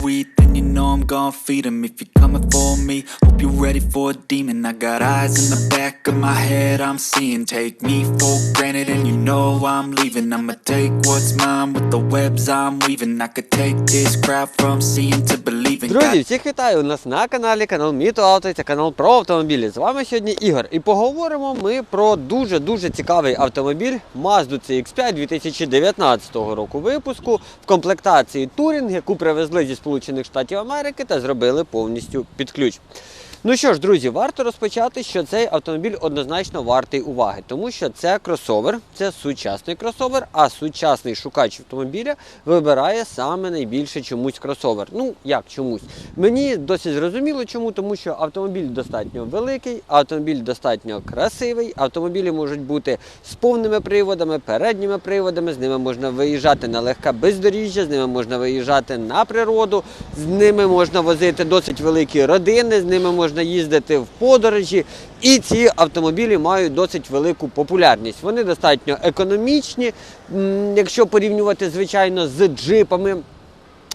we then you know I'm gon' feed 'em. If you're coming for me, hope you're ready for a demon. I got eyes in the back of my head, I'm seeing. Take me for granted, and you know I'm leaving. I'ma take what's mine with the webs I'm weaving. I could take this crowd from seeing to believing. Друзі, всіх вітаю у нас на каналі канал Міто Авто, це канал про автомобілі. З вами сьогодні Ігор. І поговоримо ми про дуже-дуже цікавий автомобіль Mazda CX5 2019 року випуску в комплектації Touring, яку привезли зі Сполучених Штатів Америки та зробили повністю під ключ. Ну що ж, друзі, варто розпочати, що цей автомобіль однозначно вартий уваги, тому що це кросовер, це сучасний кросовер, а сучасний шукач автомобіля вибирає саме найбільше чомусь кросовер. Ну як чомусь. Мені досить зрозуміло, чому, тому що автомобіль достатньо великий, автомобіль достатньо красивий, автомобілі можуть бути з повними приводами, передніми приводами, з ними можна виїжджати на легке бездоріжжя, з ними можна виїжджати на природу, з ними можна возити досить великі родини, з ними можна їздити в подорожі. І ці автомобілі мають досить велику популярність. Вони достатньо економічні, якщо порівнювати звичайно з джипами.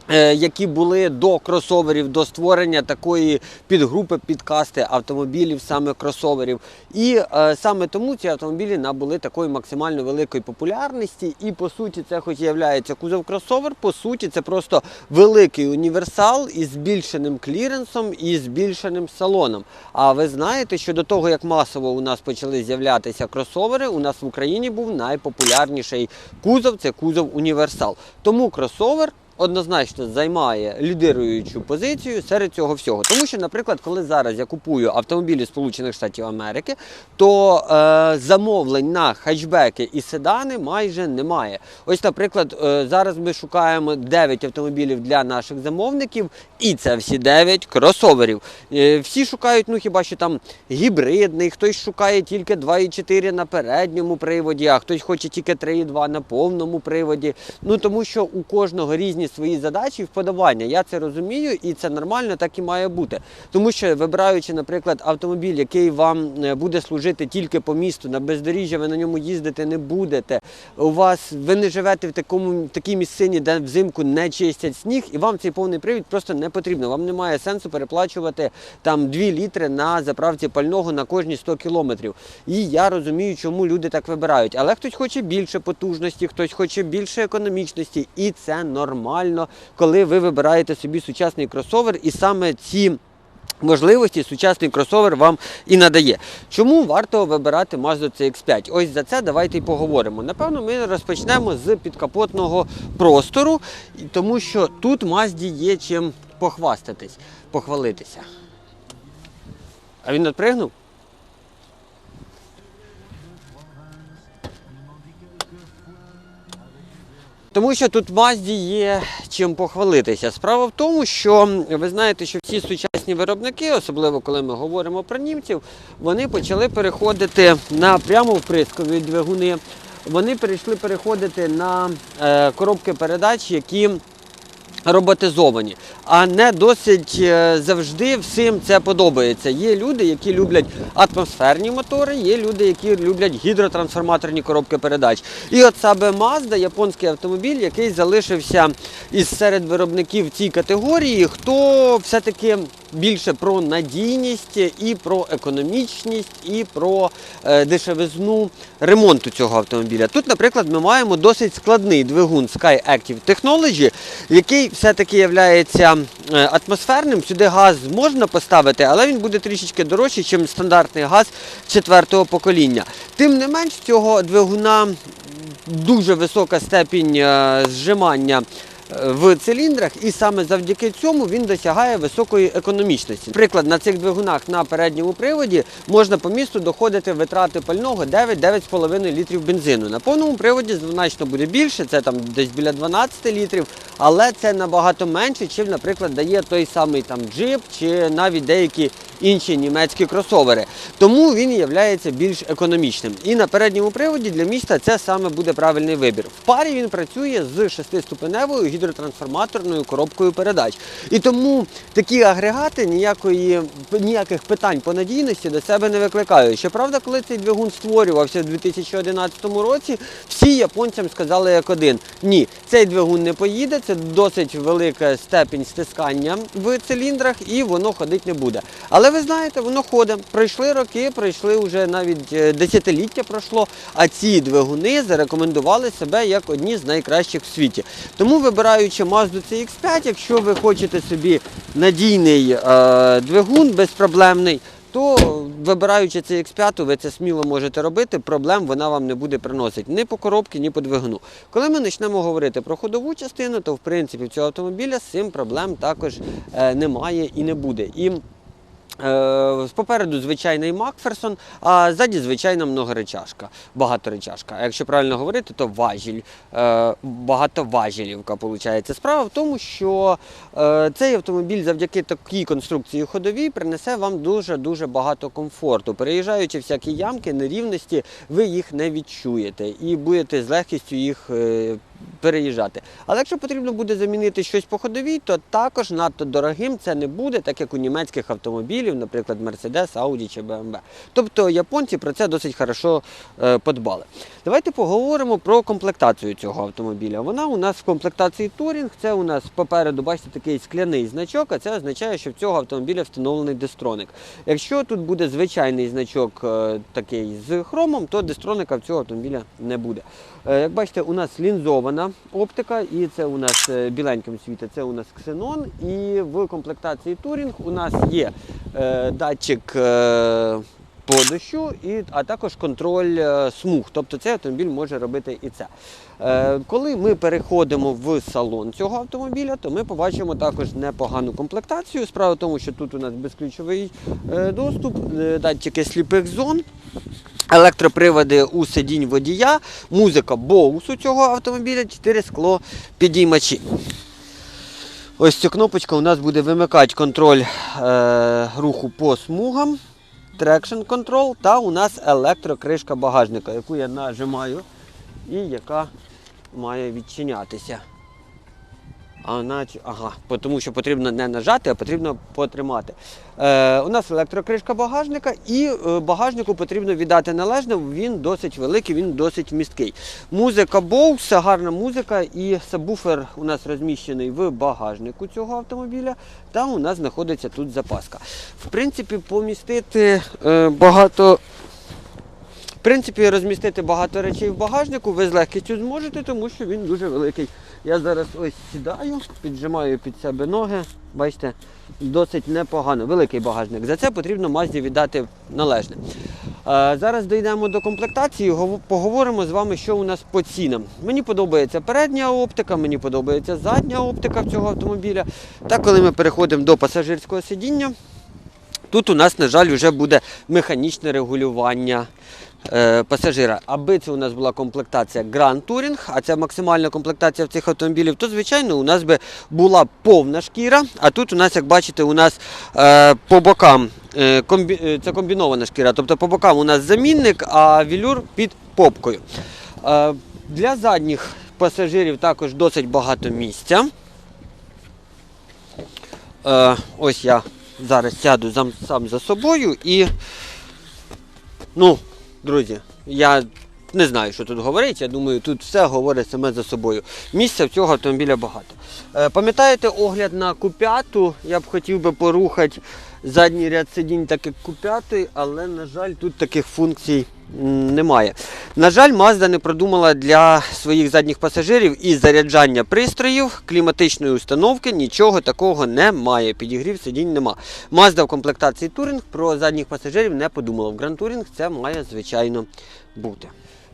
Е, Які були до кросоверів, до створення такої підгрупи підкасти автомобілів, саме кросоверів. І е, саме тому ці автомобілі набули такої максимально великої популярності. І по суті, це хоч є кузов кросовер, по суті, це просто великий універсал із збільшеним кліренсом і збільшеним салоном. А ви знаєте, що до того, як масово у нас почали з'являтися кросовери, у нас в Україні був найпопулярніший кузов це кузов універсал. Тому кросовер однозначно займає лідируючу позицію серед цього всього. Тому що, наприклад, коли зараз я купую автомобілі Сполучених Штатів Америки, то е, замовлень на хетчбеки і седани майже немає. Ось, наприклад, е, зараз ми шукаємо 9 автомобілів для наших замовників, і це всі 9 кросоверів. Е, всі шукають, ну хіба що там гібридний, хтось шукає тільки 2,4 на передньому приводі, а хтось хоче тільки 3,2 на повному приводі. Ну тому що у кожного різні свої задачі і вподобання. Я це розумію, і це нормально, так і має бути. Тому що вибираючи, наприклад, автомобіль, який вам е, буде служити тільки по місту, на бездоріжжя, ви на ньому їздити не будете. У вас ви не живете в такому такій місцині, де взимку не чистять сніг, і вам цей повний привід просто не потрібно. Вам немає сенсу переплачувати там 2 літри на заправці пального на кожні 100 кілометрів. І я розумію, чому люди так вибирають. Але хтось хоче більше потужності, хтось хоче більше економічності, і це нормально, коли ви вибираєте собі сучасний кросовер, і саме ці. Можливості сучасний кросовер вам і надає. Чому варто вибирати Mazda CX5? Ось за це давайте й поговоримо. Напевно, ми розпочнемо з підкапотного простору, тому що тут Mazda є чим похвастатись, похвалитися. А він відпригнув? Тому що тут Мазді є чим похвалитися. Справа в тому, що ви знаєте, що всі сучасні виробники, особливо коли ми говоримо про німців, вони почали переходити на прямо вприскові двигуни. Вони перейшли переходити на е, коробки передач, які роботизовані. А не досить е, завжди всім це подобається. Є люди, які люблять атмосферні мотори, є люди, які люблять гідротрансформаторні коробки передач. І от саме Mazda, японський автомобіль, який залишився із серед виробників цій категорії, хто все-таки більше про надійність і про економічність, і про е, дешевизну ремонту цього автомобіля. Тут, наприклад, ми маємо досить складний двигун Sky Active Technology, який все-таки є атмосферним. Сюди газ можна поставити, але він буде трішечки дорожчий, ніж стандартний газ четвертого покоління. Тим не менш, цього двигуна дуже висока степінь е, зжимання е, в циліндрах, і саме завдяки цьому він досягає високої економічності. Приклад, на цих двигунах на передньому приводі можна по місту доходити витрати пального 9-9,5 літрів бензину. На повному приводі значно буде більше, це там десь біля 12 літрів, але це набагато менше, чим, наприклад, дає той самий там джип чи навіть деякі інші німецькі кросовери. Тому він є більш економічним. І на передньому приводі для міста це саме буде правильний вибір. В парі він працює з шестиступеневою гідротрансформаторною коробкою передач. І тому такі агрегати ніякої, ніяких питань по надійності до себе не викликають. Щоправда, коли цей двигун створювався у 2011 році, всі японцям сказали як один: ні, цей двигун не поїде, це досить велика степінь стискання в циліндрах і воно ходить не буде. Але ви знаєте, воно ходить. Пройшли роки, пройшли вже навіть е, десятиліття пройшло, а ці двигуни зарекомендували себе як одні з найкращих в світі. Тому, вибираючи Mazda CX-5, якщо ви хочете собі надійний е, двигун безпроблемний, то вибираючи цей X5, ви це сміло можете робити, проблем вона вам не буде приносити ні по коробці, ні по двигуну. Коли ми почнемо говорити про ходову частину, то в принципі в цього автомобіля з цим проблем також е, немає і не буде. І Попереду звичайний Макферсон, а ззаді звичайна многоречашка, багаторечашка. А якщо правильно говорити, то важіль, е, багатоважілівка виходить. Справа в тому, що е, цей автомобіль завдяки такій конструкції ходовій принесе вам дуже-дуже багато комфорту. Переїжджаючи всякі ямки, нерівності, ви їх не відчуєте і будете з легкістю їх е, переїжджати. Але якщо потрібно буде замінити щось по ходовій, то також надто дорогим це не буде, так як у німецьких автомобілів, наприклад, Mercedes, Audi чи BMW. Тобто японці про це досить хорошо е, подбали. Давайте поговоримо про комплектацію цього автомобіля. Вона у нас в комплектації Touring, це у нас попереду, бачите, такий скляний значок, а це означає, що в цього автомобіля встановлений дистроник. Якщо тут буде звичайний значок е, такий з хромом, то дистроника в цього автомобіля не буде. Е, Як бачите, у нас лінзована оптика, і це у нас е, біленьким світить, це у нас ксенон. І в комплектації Touring у нас є е, датчик по дощу, і, а також контроль е, смуг. Тобто цей автомобіль може робити і це. Е, коли ми переходимо в салон цього автомобіля, то ми побачимо також непогану комплектацію. Справа в тому, що тут у нас безключовий е, доступ, е, датчики сліпих зон. Електроприводи у сидінь водія, музика Bose у цього автомобіля, 4 скло підіймачі. Ось ця кнопочка у нас буде вимикати контроль е, руху по смугам, трекшн контрол та у нас електрокришка багажника, яку я нажимаю і яка має відчинятися. А наче, ага, тому що потрібно не нажати, а потрібно потримати. Е, у нас електрокришка багажника, і е, багажнику потрібно віддати належне, він досить великий, він досить місткий. Музика Bose, гарна музика, і сабвуфер у нас розміщений в багажнику цього автомобіля, та у нас знаходиться тут запаска. В принципі, помістити е, багато принципі, розмістити багато речей в багажнику ви з легкістю зможете, тому що він дуже великий. Я зараз ось сідаю, піджимаю під себе ноги. Бачите, досить непогано. Великий багажник. За це потрібно Мазді віддати належне. Е, Зараз дійдемо до комплектації, поговоримо з вами, що у нас по цінам. Мені подобається передня оптика, мені подобається задня оптика цього автомобіля. Та коли ми переходимо до пасажирського сидіння, Тут у нас, на жаль, вже буде механічне регулювання пасажира. Аби це у нас була комплектація Grand Touring, а це максимальна комплектація в цих автомобілів, то звичайно у нас би була повна шкіра. А тут у нас, як бачите, у нас е, по бокам е, комбі... е, це комбінована шкіра. Тобто по бокам у нас замінник, а вілюр під попкою. Е, для задніх пасажирів також досить багато місця. Е, ось я зараз сяду сам за собою і. Ну, друзі, я не знаю, що тут говорить. Я думаю, тут все говорить саме за собою. Місця в цього автомобіля багато. Е, пам'ятаєте огляд на Q5? Я б хотів би порухати задній ряд сидінь, так як Q5, але, на жаль, тут таких функцій немає. На жаль, Mazda не продумала для своїх задніх пасажирів і заряджання пристроїв, кліматичної установки, нічого такого немає. Підігрів сидінь нема. Mazda в комплектації Touring про задніх пасажирів не подумала. В Grand Touring це має звичайно бути.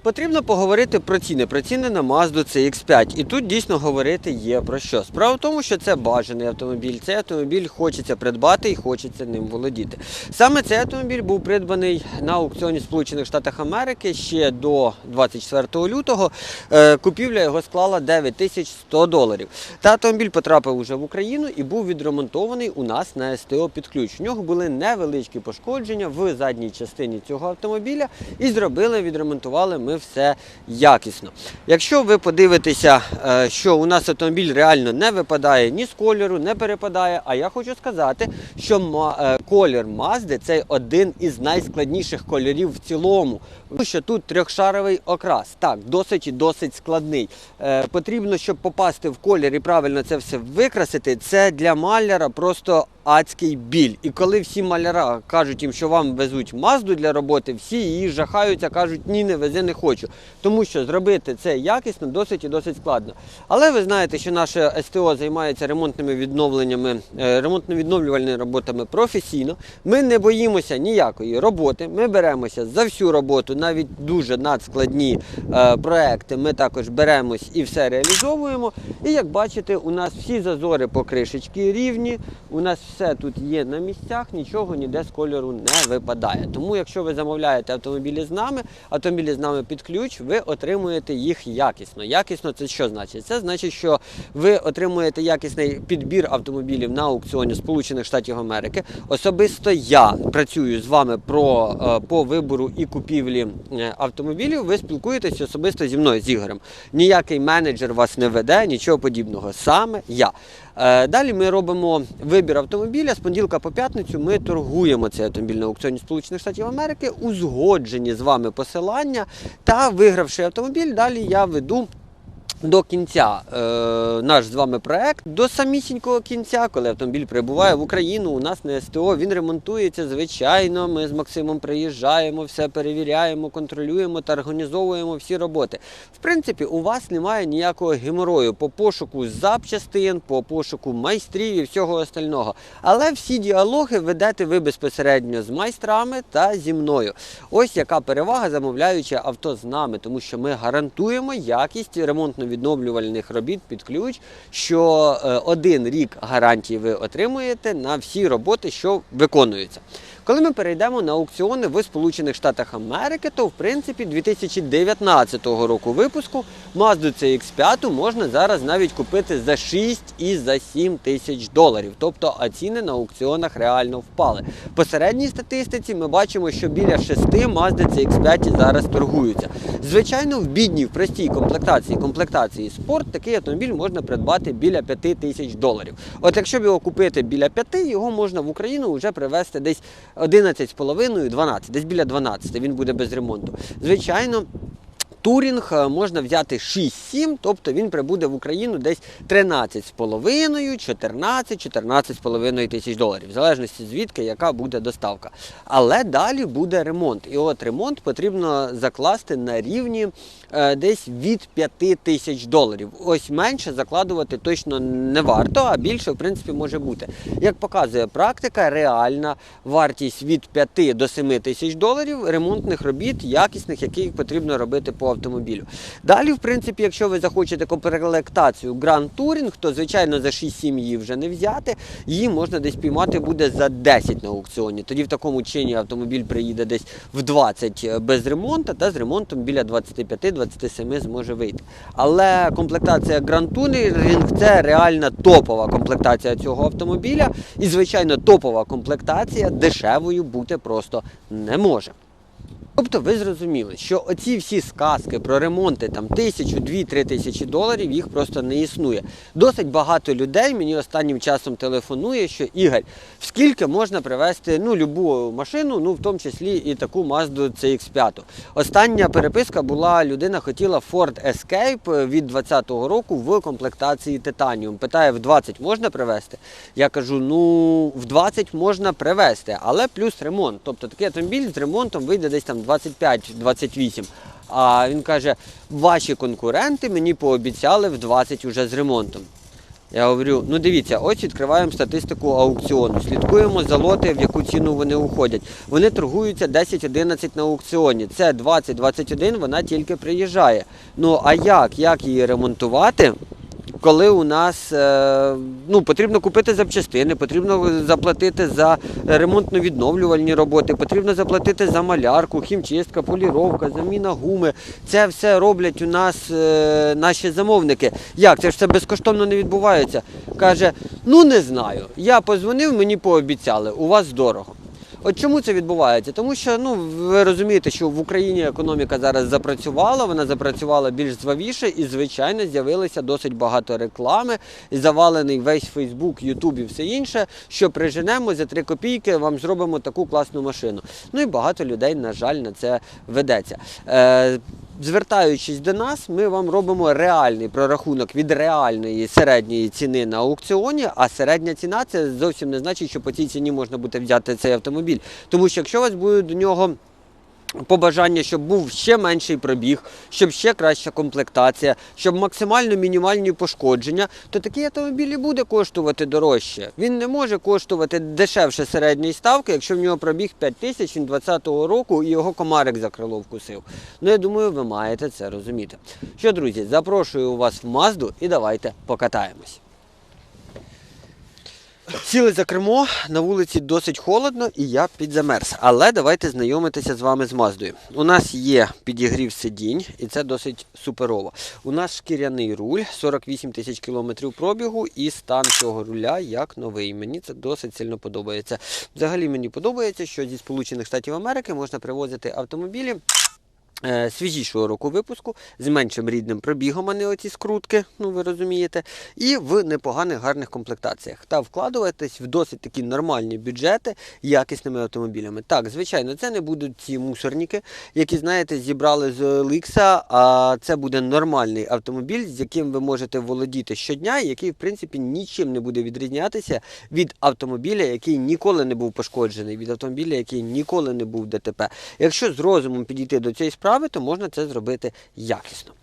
Потрібно поговорити про ціни, про ціни на Mazda CX5. І тут дійсно говорити є про що. Справа в тому, що це бажаний автомобіль. Цей автомобіль хочеться придбати і хочеться ним володіти. Саме цей автомобіль був придбаний на аукціоні Сполучених Штатів Америки ще до 24 лютого. Е, Купівля його склала 9100 доларів. Та автомобіль потрапив уже в Україну і був відремонтований у нас на СТО під ключ. У нього були невеличкі пошкодження в задній частині цього автомобіля і зробили, відремонтували ми все якісно. Якщо ви подивитеся, е, що у нас автомобіль реально не випадає ні з кольору, не перепадає. А я хочу сказати, що е, колір Мазди – це один із найскладніших кольорів в цілому. Що тут трьохшаровий окрас. Так, досить і досить складний. Е, потрібно, щоб попасти в колір і правильно це все викрасити. Це для маляра просто адський біль. І коли всі маляра кажуть їм, що вам везуть мазду для роботи, всі її жахаються, кажуть, ні, не вези, не хочу. Тому що зробити це якісно досить і досить складно. Але ви знаєте, що наше СТО займається ремонтними відновленнями, е, ремонтно-відновлювальними роботами професійно. Ми не боїмося ніякої роботи. Ми беремося за всю роботу, навіть дуже надскладні е, проекти. Ми також беремось і все реалізовуємо. І як бачите, у нас всі зазори по кришечки рівні. У нас все тут є на місцях, нічого ніде з кольору не випадає. Тому, якщо ви замовляєте автомобілі з нами, автомобілі з нами під ключ, ви отримуєте їх якісно. Якісно це що значить? Це значить, що ви отримуєте якісний підбір автомобілів на аукціоні Сполучених Штатів Америки. Особисто я працюю з вами про е, по вибору і купівлі автомобілів. Ви спілкуєтесь особисто зі мною з Ігорем. Ніякий менеджер вас не веде, нічого подібного. Саме я. Е, Далі ми робимо вибір автомобіля. З понеділка по п'ятницю ми торгуємо цей автомобіль на аукціоні Сполучених Штатів Америки, узгоджені з вами посилання та вигравши автомобіль, далі я веду. До кінця е, наш з вами проект, до самісінького кінця, коли автомобіль прибуває в Україну, у нас на СТО, він ремонтується. Звичайно, ми з Максимом приїжджаємо, все перевіряємо, контролюємо та організовуємо всі роботи. В принципі, у вас немає ніякого геморою по пошуку запчастин, по пошуку майстрів і всього остального. Але всі діалоги ведете ви безпосередньо з майстрами та зі мною. Ось яка перевага замовляючи авто з нами, тому що ми гарантуємо якість ремонтно-відновлювальних робіт під ключ, що е, один рік гарантії ви отримуєте на всі роботи, що виконуються. Коли ми перейдемо на аукціони в Сполучених Штатах Америки, то в принципі 2019 року випуску Mazda CX5 можна зараз навіть купити за 6 і за 7 тисяч доларів. Тобто а ціни на аукціонах реально впали. По середній статистиці ми бачимо, що біля 6 Mazda CX5 зараз торгуються. Звичайно, в бідній, в простій комплектації, комплектації спорт такий автомобіль можна придбати біля 5 тисяч доларів. От якщо б його купити біля 5, його можна в Україну вже привезти десь 11,5-12, десь біля 12, він буде без ремонту. Звичайно. Турінг е, можна взяти 6-7, тобто він прибуде в Україну десь 13,5, 14, 14,5 тисяч доларів, в залежності звідки яка буде доставка. Але далі буде ремонт. І от ремонт потрібно закласти на рівні е, десь від 5 тисяч доларів. Ось менше закладувати точно не варто, а більше, в принципі, може бути. Як показує практика, реальна вартість від 5 до 7 тисяч доларів ремонтних робіт, якісних, які потрібно робити по автомобілю. Далі, в принципі, якщо ви захочете комплектацію Grand Touring, то звичайно за 6-7 її вже не взяти. Її можна десь піймати буде за 10 на аукціоні. Тоді в такому чині автомобіль приїде десь в 20 без ремонту, та з ремонтом біля 25-27 зможе вийти. Але комплектація Grand Touring це реальна топова комплектація цього автомобіля. І, звичайно, топова комплектація дешевою бути просто не може. Тобто ви зрозуміли, що оці всі сказки про ремонти там тисячу, дві, три тисячі доларів їх просто не існує. Досить багато людей мені останнім часом телефонує, що Ігор, скільки можна привезти ну, любу машину, ну в тому числі і таку Mazda CX5. Остання переписка була, людина хотіла Ford Escape від 2020 року в комплектації Titanium. Питає, в 20 можна привезти? Я кажу, ну в 20 можна привезти, але плюс ремонт. Тобто такий автомобіль з ремонтом вийде десь там 25-28. А він каже, ваші конкуренти мені пообіцяли в 20 уже з ремонтом. Я говорю, ну дивіться, ось відкриваємо статистику аукціону, слідкуємо за лоти, в яку ціну вони уходять. Вони торгуються 10-11 на аукціоні. Це 20-21, вона тільки приїжджає. Ну а як? Як її ремонтувати? Коли у нас е, ну, потрібно купити запчастини, потрібно заплатити за ремонтно-відновлювальні роботи, потрібно заплатити за малярку, хімчистка, поліровка, заміна гуми. Це все роблять у нас е, наші замовники. Як? Це ж все безкоштовно не відбувається. Каже, ну не знаю. Я позвонив, мені пообіцяли, у вас дорого. От чому це відбувається? Тому що ну ви розумієте, що в Україні економіка зараз запрацювала, вона запрацювала більш звавіше, і звичайно з'явилося досить багато реклами, і завалений весь Фейсбук, Ютуб і все інше. Що приженемо за 3 копійки, вам зробимо таку класну машину. Ну і багато людей, на жаль, на це ведеться. Е, Звертаючись до нас, ми вам робимо реальний прорахунок від реальної середньої ціни на аукціоні. А середня ціна це зовсім не значить, що по цій ціні можна буде взяти цей автомобіль. Тому що якщо у вас буде до нього побажання, щоб був ще менший пробіг, щоб ще краща комплектація, щоб максимально мінімальні пошкодження, то такий автомобіль і буде коштувати дорожче. Він не може коштувати дешевше середньої ставки, якщо в нього пробіг 5 тисяч, він 20-го року і його комарик за крило вкусив. Ну я думаю, ви маєте це розуміти. Що, друзі, запрошую вас в Мазду і давайте покатаємось. Сіли за кермо, на вулиці досить холодно і я підзамерз. Але давайте знайомитися з вами з Маздою. У нас є підігрів сидінь, і це досить суперово. У нас шкіряний руль, 48 тисяч кілометрів пробігу, і стан цього руля як новий. Мені це досить сильно подобається. Взагалі мені подобається, що зі Сполучених Штатів Америки можна привозити автомобілі. Е, Свіжішого року випуску з меншим рідним пробігом, а не оці скрутки, ну ви розумієте, і в непоганих гарних комплектаціях. Та вкладуватись в досить такі нормальні бюджети якісними автомобілями. Так, звичайно, це не будуть ці мусорники, які, знаєте, зібрали з Лекса, а це буде нормальний автомобіль, з яким ви можете володіти щодня, який, в принципі, нічим не буде відрізнятися від автомобіля, який ніколи не був пошкоджений, від автомобіля, який ніколи не був ДТП. Якщо з розумом підійти до цієї справи, то можна це зробити якісно.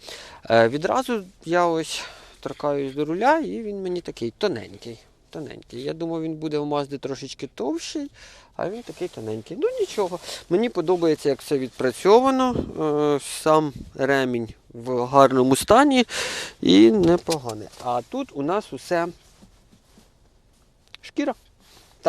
Е, відразу я ось торкаюсь до руля, і він мені такий тоненький. Тоненький. Я думав, він буде в Мазди трошечки товщий, а він такий тоненький. Ну нічого. Мені подобається, як все відпрацьовано. Е, сам ремінь в гарному стані і непоганий. А тут у нас усе шкіра.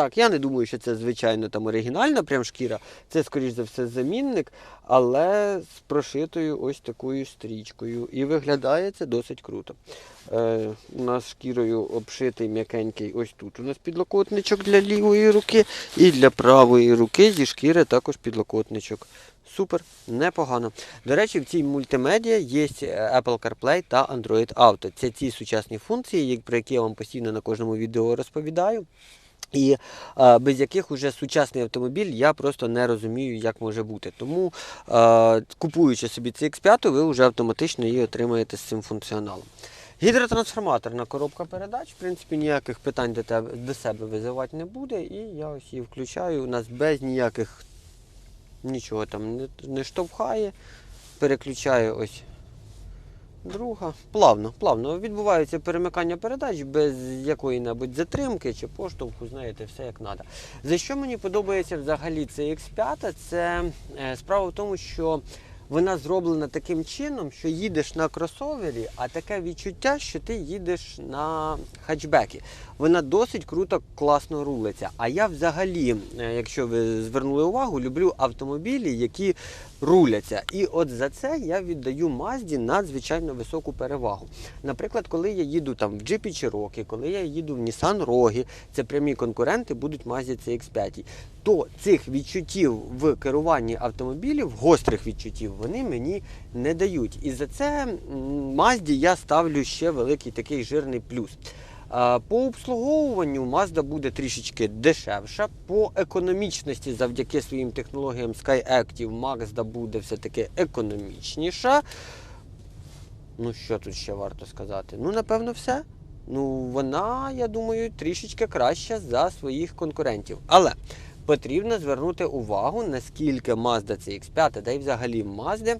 Так, я не думаю, що це звичайно там оригінальна прям шкіра. Це, скоріш за все, замінник, але з прошитою ось такою стрічкою. І виглядає це досить круто. Е, у нас шкірою обшитий м'якенький ось тут. У нас підлокотничок для лівої руки і для правої руки зі шкіри також підлокотничок. Супер, непогано. До речі, в цій мультимедіа є Apple CarPlay та Android Auto. Це ті сучасні функції, про які я вам постійно на кожному відео розповідаю. І е, без яких уже сучасний автомобіль я просто не розумію, як може бути. Тому, е, купуючи собі цей X5, ви вже автоматично її отримаєте з цим функціоналом. Гідротрансформаторна коробка передач, в принципі, ніяких питань до, тебе, до себе визивати не буде. І я ось її включаю. У нас без ніяких нічого там не, не штовхає. Переключаю ось Друга. Плавно, плавно. Відбувається перемикання передач без якої-небудь затримки чи поштовху, знаєте, все як треба. За що мені подобається взагалі цей X5, це е, справа в тому, що вона зроблена таким чином, що їдеш на кросовері, а таке відчуття, що ти їдеш на хатчбекі. Вона досить круто, класно рулиться. А я взагалі, е, якщо ви звернули увагу, люблю автомобілі, які руляться. І от за це я віддаю Мазді надзвичайно високу перевагу. Наприклад, коли я їду там в Jeep Cherokee, коли я їду в Nissan Rogue, це прямі конкуренти будуть Mazda CX-5, то цих відчуттів в керуванні автомобілів, гострих відчуттів, вони мені не дають. І за це Мазді я ставлю ще великий такий жирний плюс. По обслуговуванню Mazda буде трішечки дешевша. По економічності завдяки своїм технологіям SkyActiv Mazda буде все-таки економічніша. Ну, що тут ще варто сказати? Ну, напевно, все. Ну, вона, я думаю, трішечки краща за своїх конкурентів. Але потрібно звернути увагу, наскільки Mazda CX5, та й взагалі Mazda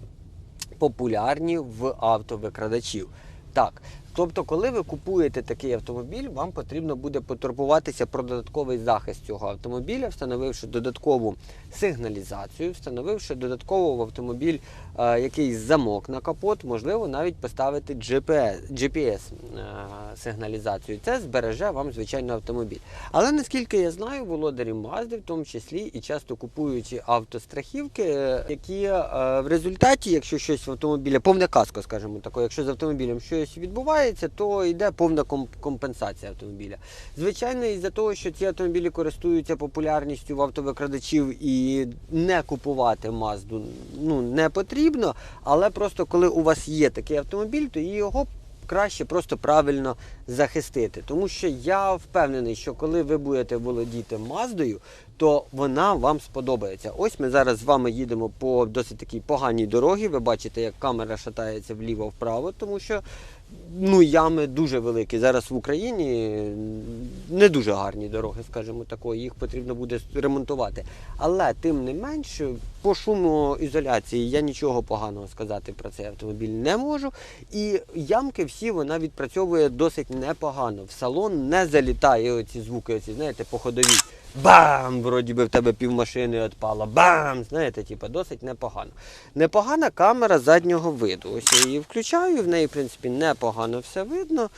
популярні в автовикрадачів. Так, Тобто, коли ви купуєте такий автомобіль, вам потрібно буде потурбуватися про додатковий захист цього автомобіля, встановивши додаткову сигналізацію, встановивши додатково в автомобіль якийсь замок на капот, можливо, навіть поставити GPS, GPS е, сигналізацію. Це збереже вам, звичайно, автомобіль. Але наскільки я знаю, володарі Мазди, в тому числі і часто купуючи автострахівки, е, які е, в результаті, якщо щось в автомобілі, повне каско, скажімо так, якщо з автомобілем щось відбувається, то йде повна компенсація автомобіля. Звичайно, із-за того, що ці автомобілі користуються популярністю в автовикрадачів і не купувати Мазду ну, не потрібно, але просто коли у вас є такий автомобіль, то його краще просто правильно захистити. Тому що я впевнений, що коли ви будете володіти Маздою, то вона вам сподобається. Ось ми зараз з вами їдемо по досить такій поганій дорогі. Ви бачите, як камера шатається вліво-вправо, тому що ну, ями дуже великі. Зараз в Україні не дуже гарні дороги, скажімо такої, їх потрібно буде ремонтувати. Але тим не менш, по шумоізоляції я нічого поганого сказати про цей автомобіль не можу. І ямки всі вона відпрацьовує досить непогано. В салон не залітає оці звуки, оці, знаєте, походові. Бам! Вроді би в тебе півмашини відпало. Бам! Знаєте, типу, досить непогано. Непогана камера заднього виду. Ось я її включаю, в неї, в принципі, непогано все видно.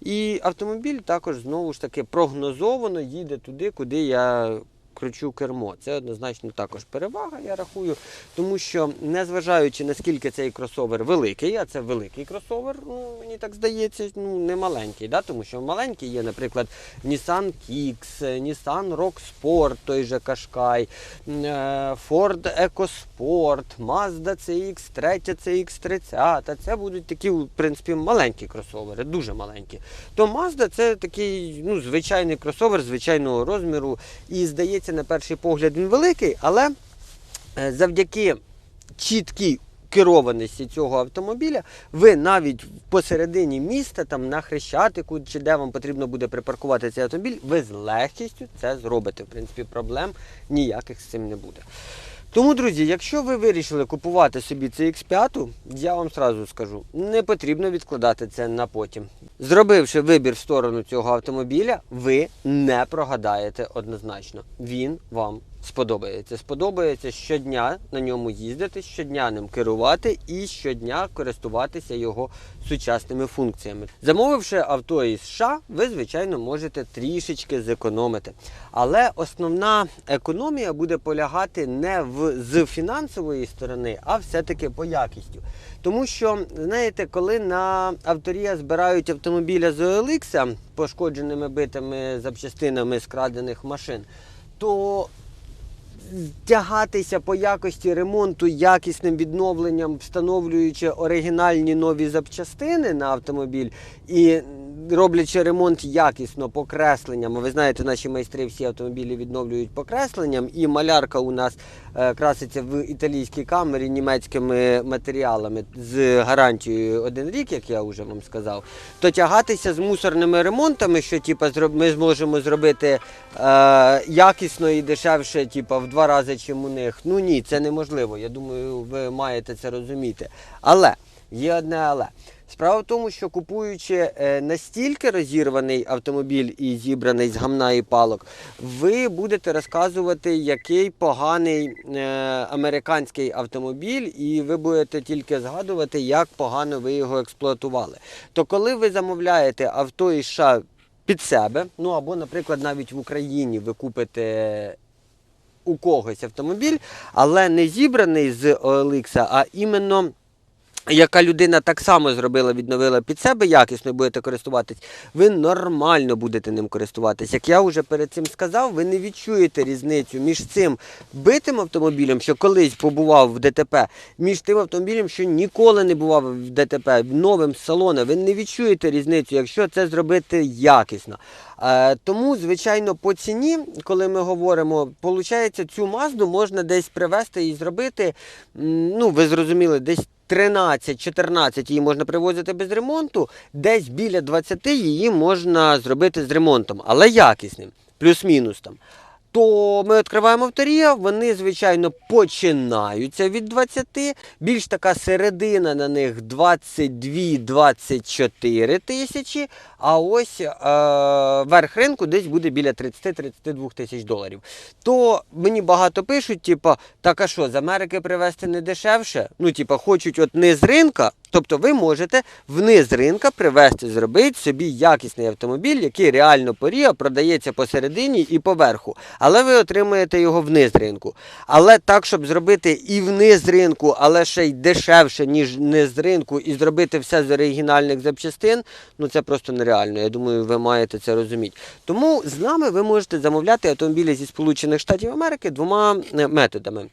І автомобіль також знову ж таки прогнозовано їде туди, куди я кручу кермо. Це однозначно також перевага, я рахую. Тому що, незважаючи наскільки цей кросовер великий, а це великий кросовер, ну мені так здається, ну не маленький, да? тому що маленький є, наприклад, Nissan Kicks, Nissan Rock Sport, той же Qashqai, е, Ford EcoSport, Mazda CX-3, CX-30. Це будуть такі, в принципі, маленькі кросовери, дуже маленькі. То Mazda це такий ну, звичайний кросовер звичайного розміру. І здається, на перший погляд він великий, але е, завдяки чіткій керованості цього автомобіля, ви навіть посередині міста, там на Хрещатику, чи де вам потрібно буде припаркувати цей автомобіль, ви з легкістю це зробите. В принципі, проблем ніяких з цим не буде. Тому, друзі, якщо ви вирішили купувати собі CX5, я вам сразу скажу, не потрібно відкладати це на потім. Зробивши вибір в сторону цього автомобіля, ви не прогадаєте однозначно. Він вам сподобається. Сподобається щодня на ньому їздити, щодня ним керувати і щодня користуватися його сучасними функціями. Замовивши авто із США, ви, звичайно, можете трішечки зекономити. Але основна економія буде полягати не в з фінансової сторони, а все-таки по якістю. Тому що, знаєте, коли на авторія збирають автомобіля з OLX, пошкодженими битими запчастинами з крадених машин, то тягатися по якості ремонту якісним відновленням, встановлюючи оригінальні нові запчастини на автомобіль і роблячи ремонт якісно покресленням. Ви знаєте, наші майстри всі автомобілі відновлюють покресленням, і малярка у нас е, краситься в італійській камері німецькими матеріалами з гарантією один рік, як я вже вам сказав. То тягатися з мусорними ремонтами, що типу, ми зможемо зробити е, якісно і дешевше, типу, в два рази, чим у них. Ну ні, це неможливо. Я думаю, ви маєте це розуміти. Але є одне але. Справа в тому, що купуючи е, настільки розірваний автомобіль і зібраний з гамна і палок, ви будете розказувати, який поганий е, американський автомобіль, і ви будете тільки згадувати, як погано ви його експлуатували. То коли ви замовляєте авто із США під себе, ну або, наприклад, навіть в Україні ви купите у когось автомобіль, але не зібраний з OLX, а іменно яка людина так само зробила, відновила під себе якісно і будете користуватись, ви нормально будете ним користуватись. Як я вже перед цим сказав, ви не відчуєте різницю між цим битим автомобілем, що колись побував в ДТП, між тим автомобілем, що ніколи не бував в ДТП, новим з салона. Ви не відчуєте різницю, якщо це зробити якісно. Е, тому, звичайно, по ціні, коли ми говоримо, виходить, цю мазду можна десь привезти і зробити, ну, ви зрозуміли, десь 13-14 її можна привозити без ремонту, десь біля 20 її можна зробити з ремонтом, але якісним, плюс-мінус там. То ми відкриваємо авторія, вони, звичайно, починаються від 20, більш така середина на них 22-24 тисячі, а ось е, верх ринку десь буде біля 30-32 тисяч доларів. То мені багато пишуть, типу, так а що, з Америки привезти не дешевше? Ну, типу, хочуть от низ ринка, тобто ви можете вниз ринка привезти, зробити собі якісний автомобіль, який реально поріга, продається посередині і поверху. Але ви отримаєте його вниз ринку. Але так, щоб зробити і вниз ринку, але ще й дешевше, ніж вниз ринку, і зробити все з оригінальних запчастин, ну це просто нереально. Я думаю, ви маєте це розуміти. Тому з нами ви можете замовляти автомобілі зі Сполучених Штатів Америки двома е, методами.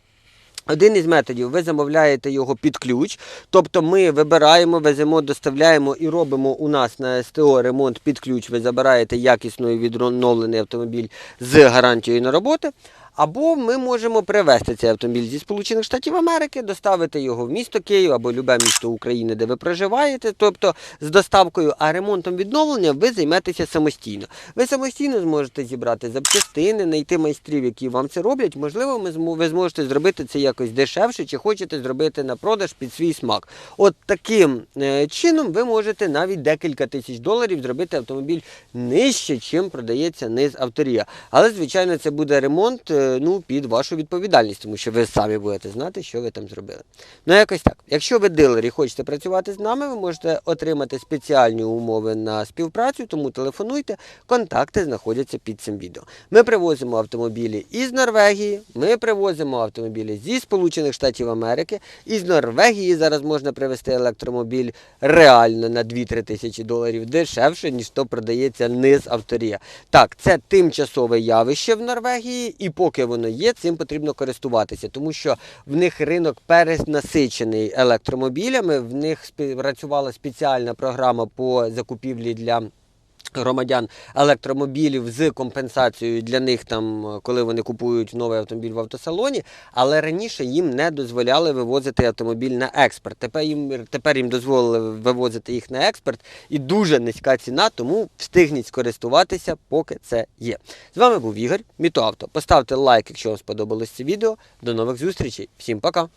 Один із методів ви замовляєте його під ключ, тобто ми вибираємо, веземо, доставляємо і робимо у нас на СТО ремонт під ключ. Ви забираєте якісно і відновлений автомобіль з гарантією на роботи. Або ми можемо привезти цей автомобіль зі Сполучених Штатів Америки, доставити його в місто Київ або любе місто України, де ви проживаєте, тобто з доставкою, а ремонтом відновлення ви займетеся самостійно. Ви самостійно зможете зібрати запчастини, знайти майстрів, які вам це роблять. Можливо, ви зможете зробити це якось дешевше, чи хочете зробити на продаж під свій смак. От таким е, чином ви можете навіть декілька тисяч доларів зробити автомобіль нижче, чим продається низ авторія. Але, звичайно, це буде ремонт е, ну, під вашу відповідальність, тому що ви самі будете знати, що ви там зробили. Ну, якось так. Якщо ви дилер і хочете працювати з нами, ви можете отримати спеціальні умови на співпрацю, тому телефонуйте, контакти знаходяться під цим відео. Ми привозимо автомобілі із Норвегії, ми привозимо автомобілі зі Сполучених Штатів Америки. Із Норвегії зараз можна привезти електромобіль реально на 2-3 тисячі доларів дешевше, ніж то продається низ авторія. Так, це тимчасове явище в Норвегії, і поки воно є, цим потрібно користуватися, тому що в них ринок перенасичений електромобілями. В них співпрацювала спеціальна програма по закупівлі для. Громадян електромобілів з компенсацією для них, там, коли вони купують новий автомобіль в автосалоні, але раніше їм не дозволяли вивозити автомобіль на експорт. Тепер їм, тепер їм дозволили вивозити їх на експорт і дуже низька ціна, тому встигніть скористуватися, поки це є. З вами був Ігор, Мітоавто. Поставте лайк, якщо вам сподобалось це відео. До нових зустрічей. Всім пока!